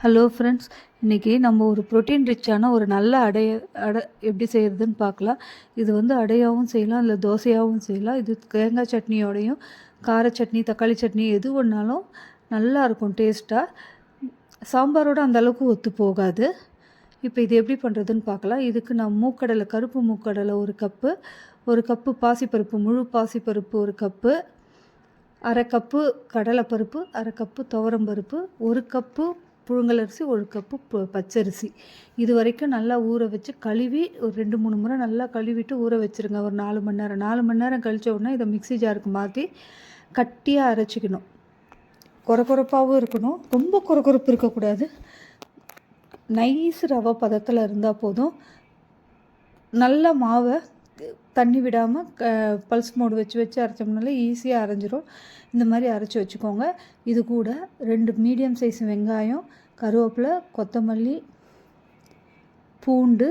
Hello friends இன்றைக்கி நம்ம ஒரு ப்ரோட்டீன் ரிச்சான ஒரு நல்ல அடைய அடை எப்படி செய்கிறதுன்னு பார்க்கலாம். இது வந்து அடையாகவும் செய்யலாம் இல்லை தோசையாகவும் செய்யலாம். இது தேங்காய் சட்னியோடையும் கார சட்னி தக்காளி சட்னி எது ஒன்றாலும் நல்லா இருக்கும் டேஸ்ட்டாக சாம்பாரோட அந்த அளவுக்கு ஒத்து போகாது. இப்போ இது எப்படி பண்ணுறதுன்னு பார்க்கலாம். இதுக்கு நான் மூக்கடலை கருப்பு மூக்கடலை ஒரு கப்பு ஒரு கப்பு பாசிப்பருப்பு முழு பாசிப்பருப்பு ஒரு கப்பு அரை கப்பு கடலைப்பருப்பு அரை கப்பு துவரம்பருப்பு ஒரு கப்பு புழுங்கலரிசி ஒரு கப்பு ப பச்சரிசி. இது வரைக்கும் நல்லா ஊற வச்சு கழுவி ஒரு ரெண்டு மூணு முறை நல்லா கழுவிட்டு ஊற வச்சுருங்க. ஒரு நாலு மணி நேரம். நாலு மணி நேரம் கழித்த உடனே இதை மிக்சி ஜாருக்கு மாற்றி கட்டியாக அரைச்சிக்கணும். குறகுறப்பாகவும் இருக்கணும். ரொம்ப குறை இருக்கக்கூடாது. நைஸ் ரவை பதத்தில் இருந்தால் போதும். நல்ல மாவை தண்ணி விடாமல் க பல்ஸ் மோடு வச்சு வச்சு அரைச்சோம்னாலே ஈஸியாக அரைஞ்சிரும். இந்த மாதிரி அரைச்சி வச்சுக்கோங்க. இது கூட ரெண்டு மீடியம் சைஸ் வெங்காயம் கருவேப்பிலை கொத்தமல்லி பூண்டு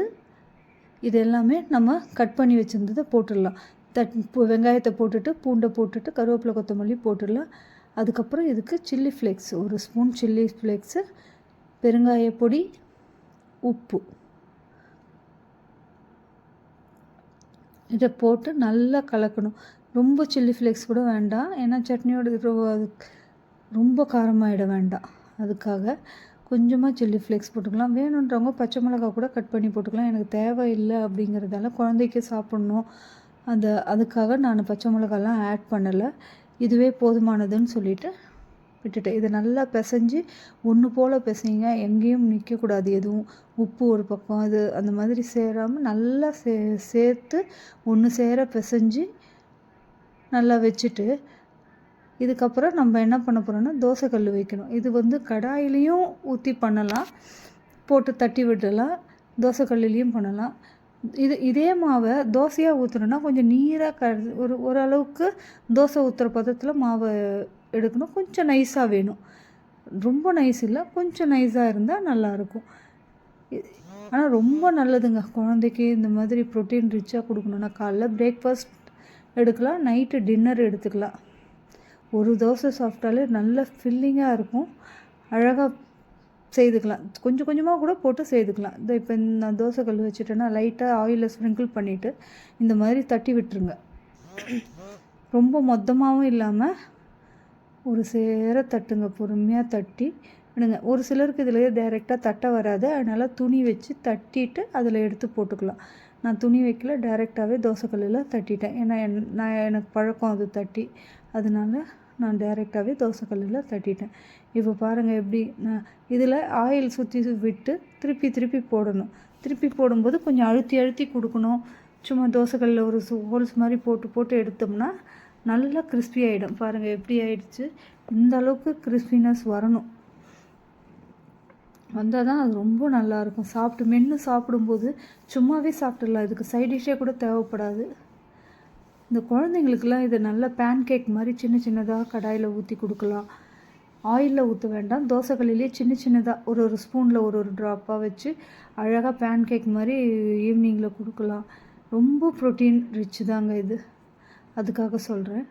இது எல்லாமே நம்ம கட் பண்ணி வச்சுருந்ததை போட்டுடலாம். தட் வெங்காயத்தை போட்டுட்டு பூண்டை போட்டுட்டு கருவேப்பிலை கொத்தமல்லி போட்டுடலாம். அதுக்கப்புறம் இதுக்கு சில்லி ஃப்ளேக்ஸ் ஒரு ஸ்பூன் சில்லி ஃப்ளேக்ஸு பெருங்காய பொடி உப்பு. இதை போட்டு நல்லா கலக்கணும். ரொம்ப சில்லி ஃப்ளேக்ஸ் கூட வேண்டாம். ஏன்னா சட்னியோட ரொம்ப காரமாகிட வேண்டாம். அதுக்காக கொஞ்சமாக சில்லி ஃப்ளேக்ஸ் போட்டுக்கலாம். வேணுன்றவங்க பச்சை மிளகா கூட கட் பண்ணி போட்டுக்கலாம். எனக்கு தேவையில்லை அப்படிங்கிறதால குழந்தைக்கு சாப்பிட்ணும். அந்த அதுக்காக நான் பச்சை மிளகாலாம் ஆட் பண்ணலை. இதுவே போதுமானதுன்னு சொல்லிவிட்டு விட்டுட்டேன். இதை நல்லா பிசைஞ்சு ஒன்று போல் பிசைங்க. எங்கேயும் நிற்கக்கூடாது எதுவும். உப்பு ஒரு பக்கம் அது அந்த மாதிரி சேராமல் நல்லா சே சேர்த்து ஒன்று சேர பிசைஞ்சு நல்லா வச்சுட்டு இதுக்கப்புறம் நம்ம என்ன பண்ண போகிறோம்னா தோசைக்கல் வைக்கணும். இது வந்து கடாயிலையும் ஊற்றி பண்ணலாம். போட்டு தட்டி விடலாம். தோசைக்கல்லையும் பண்ணலாம். இது இதே மாவை தோசையாக ஊற்றுனோன்னா கொஞ்சம் நீராக க ஒரு ஓரளவுக்கு தோசை ஊற்றுற பதத்தில் மாவை எடுக்கணும். கொஞ்சம் நைஸாக வேணும். ரொம்ப நைஸ் இல்லை கொஞ்சம் நைஸாக இருந்தால் நல்லாயிருக்கும் ஆனால் ரொம்ப நல்லதுங்க. குழந்தைக்கு இந்த மாதிரி ப்ரோட்டீன் ரிச்சாக கொடுக்கணுன்னா காலைல பிரேக்ஃபாஸ்ட் எடுக்கலாம் நைட்டு டின்னர் எடுத்துக்கலாம். ஒரு தோசை சாப்பிட்டாலே நல்ல ஃபில்லிங்காக இருக்கும். அழகாக செய்துக்கலாம். கொஞ்சம் கொஞ்சமாக கூட போட்டு செய்துக்கலாம். இந்த இப்போ நான் தோசை கல் வச்சுட்டேன்னா லைட்டாக ஆயிலில் ஸ்ப்ரிங்கிள் பண்ணிவிட்டு இந்த மாதிரி தட்டி விட்டுருங்க. ரொம்ப மொத்தமாகவும் இல்லாமல் ஒரு சேர தட்டுங்க பொறுமையாக தட்டி விடுங்க. ஒரு சிலருக்கு இதில் டைரெக்டாக தட்ட வராது. அதனால் துணி வச்சு தட்டிட்டு அதில் எடுத்து போட்டுக்கலாம். நான் துணி வைக்கல டைரெக்டாகவே தோசைக்கல்லில் தட்டிட்டேன். ஏன்னா என் நான் எனக்கு பழக்கம் அது தட்டி. அதனால நான் டைரெக்டாகவே தோசைக்கல்லில் தட்டிட்டேன். இப்போ பாருங்கள் எப்படி நான் இதில் ஆயில் சுற்றி விட்டு திருப்பி திருப்பி போடணும். திருப்பி போடும்போது கொஞ்சம் அழுத்தி அழுத்தி கொடுக்கணும். சும்மா தோசைக்கல்லில் ஒரு ஹோல்ஸ் மாதிரி போட்டு போட்டு எடுத்தோம்னா நல்லா கிறிஸ்பி ஆகிடும் பாருங்கள் எப்படி ஆயிடுச்சு? இந்த அளவுக்கு கிறிஸ்பினஸ் வரணும். வந்தால் தான் அது ரொம்ப நல்லாயிருக்கும். சாப்பிட்டு மென்று சாப்பிடும்போது சும்மாவே சாப்பிட்டுடலாம். இதுக்கு சைட் டிஷ்ஷே கூட தேவைப்படாது. இந்த குழந்தைங்களுக்கெல்லாம் இதை நல்ல பேன் கேக் மாதிரி சின்ன சின்னதாக கடாயில் ஊற்றி கொடுக்கலாம். ஆயிலில் ஊற்ற வேண்டாம். தோசைக்கல்லிலே சின்ன சின்னதாக ஒரு ஒரு ஸ்பூனில் ஒரு ஒரு ட்ராப்பாக வச்சு அழகாக பேன் கேக் மாதிரி ஈவினிங்கில் கொடுக்கலாம். ரொம்ப ப்ரோட்டீன் ரிச்சு தாங்க இது. அதுக்காக சொல்கிறேன்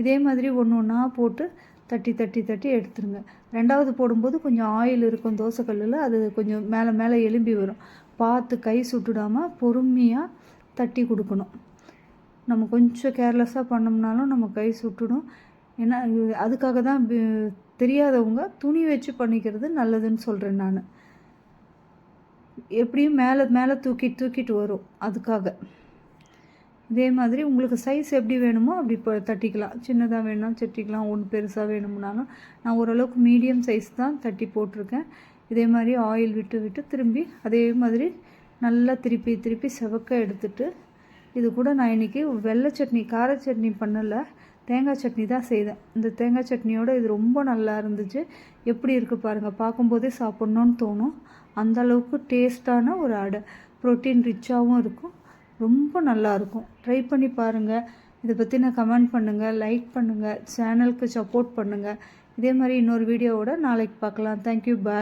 இதே மாதிரி ஒன்று ஒன்றா போட்டு தட்டி தட்டி தட்டி எடுத்துருங்க. ரெண்டாவது போடும்போது கொஞ்சம் ஆயில் இருக்கும் தோசைக்கல்லில் அது கொஞ்சம் மேலே மேலே எலும்பி வரும். பார்த்து கை சுட்டுடாமல் பொறுமையாக தட்டி கொடுக்கணும். நம்ம கொஞ்சம் கேர்லெஸ்ஸாக பண்ணோம்னாலும் நம்ம கை சுட்டுடும் ஏன்னா அதுக்காக தான் தெரியாதவங்க துணி வச்சு பண்ணிக்கிறது நல்லதுன்னு சொல்கிறேன் நான். எப்படியும் மேலே மேலே தூக்கி தூக்கிட்டு வரும். அதுக்காக. இதே மாதிரி உங்களுக்கு சைஸ் எப்படி வேணுமோ அப்படி இப்போ தட்டிக்கலாம். சின்னதாக வேணும்னா சட்டிக்கலாம் ஒன்று பெருசாக வேணும்னாலும் நான் ஓரளவுக்கு மீடியம் சைஸ் தான் தட்டி போட்டிருக்கேன். இதே மாதிரி ஆயில் விட்டு விட்டு திரும்பி அதே மாதிரி நல்லா திருப்பி திருப்பி செவக்க எடுத்துட்டு இது கூட நான் இன்றைக்கி வெள்ளை சட்னி கார சட்னி பண்ணலை. தேங்காய் சட்னி தான் செய்தேன். இந்த தேங்காய் சட்னியோடு இது ரொம்ப நல்லா இருந்துச்சு. எப்படி இருக்குது பாருங்கள் பார்க்கும்போதே சாப்பிட்ணுன்னு தோணும். அந்தளவுக்கு டேஸ்ட்டான ஒரு அடை. ப்ரோட்டீன் ரிச்சாகவும் இருக்கும். ரொம்ப நல்லாயிருக்கும் ட்ரை பண்ணி பாருங்கள் இதை பற்றின கமெண்ட் பண்ணுங்கள் லைக் பண்ணுங்கள் சேனலுக்கு சப்போர்ட் பண்ணுங்கள் இதே மாதிரி இன்னொரு வீடியோவோட நாளைக்கு பார்க்கலாம். Thank you bye